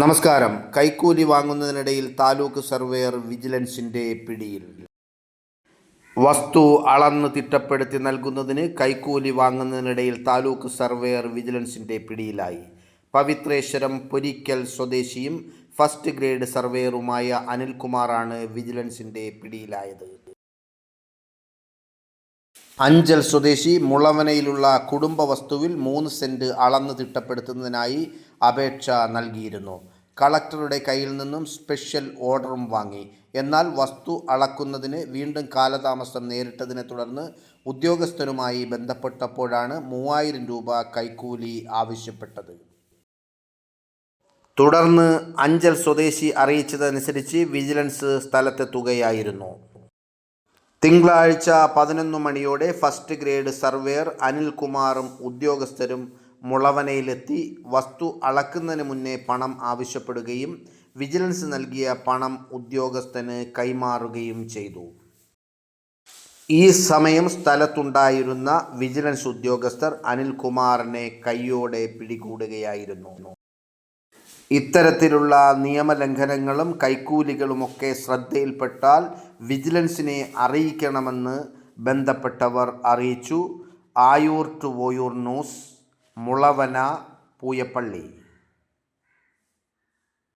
നമസ്കാരം. കൈക്കൂലി വാങ്ങുന്നതിനിടയിൽ താലൂക്ക് സർവേയർ വിജിലൻസിന്റെ പിടിയിൽ. വസ്തു അളന്ന് തിട്ടപ്പെടുത്തി നൽകുന്നതിന് കൈക്കൂലി വാങ്ങുന്നതിനിടയിൽ താലൂക്ക് സർവേയർ വിജിലൻസിന്റെ പിടിയിലായി. പവിത്രേശ്വരം പൊരിക്കൽ സ്വദേശിയും ഫസ്റ്റ് ഗ്രേഡ് സർവേയറുമായ അനിൽകുമാറാണ് വിജിലൻസിന്റെ പിടിയിലായത്. അഞ്ചൽ സ്വദേശി മുളവനയിലുള്ള കുടുംബ വസ്തുവിൽ മൂന്ന് സെന്റ് അളന്ന് തിട്ടപ്പെടുത്തുന്നതിനായി അപേക്ഷ നൽകിയിരുന്നു. കളക്ടറുടെ കയ്യിൽ നിന്നും സ്പെഷ്യൽ ഓർഡറും വാങ്ങി. എന്നാൽ വസ്തു അളക്കുന്നതിന് വീണ്ടും കാലതാമസം നേരിട്ടതിനെ തുടർന്ന് ഉദ്യോഗസ്ഥരുമായി ബന്ധപ്പെട്ടപ്പോഴാണ് മൂവായിരം രൂപ കൈക്കൂലി ആവശ്യപ്പെട്ടത്. തുടർന്ന് അഞ്ചൽ സ്വദേശി അറിയിച്ചതനുസരിച്ച് വിജിലൻസ് സ്ഥലത്തെത്തുകയായിരുന്നു. തിങ്കളാഴ്ച പതിനൊന്ന് മണിയോടെ ഫസ്റ്റ് ഗ്രേഡ് സർവേയർ അനിൽകുമാറും ഉദ്യോഗസ്ഥരും മുളവനയിലെത്തി വസ്തു അളക്കുന്നതിന് മുന്നേ പണം ആവശ്യപ്പെടുകയും വിജിലൻസ് നൽകിയ പണം ഉദ്യോഗസ്ഥന് കൈമാറുകയും ചെയ്തു. ഈ സമയം സ്ഥലത്തുണ്ടായിരുന്ന വിജിലൻസ് ഉദ്യോഗസ്ഥർ അനിൽകുമാറിനെ കൈയോടെ പിടികൂടുകയായിരുന്നു. ഇത്തരത്തിലുള്ള നിയമലംഘനങ്ങളും കൈക്കൂലികളുമൊക്കെ ശ്രദ്ധയിൽപ്പെട്ടാൽ വിജിലൻസിനെ അറിയിക്കണമെന്ന് ബന്ധപ്പെട്ടവർ അറിയിച്ചു. Ayoor to Oyoor news Mulavana Pooyappally.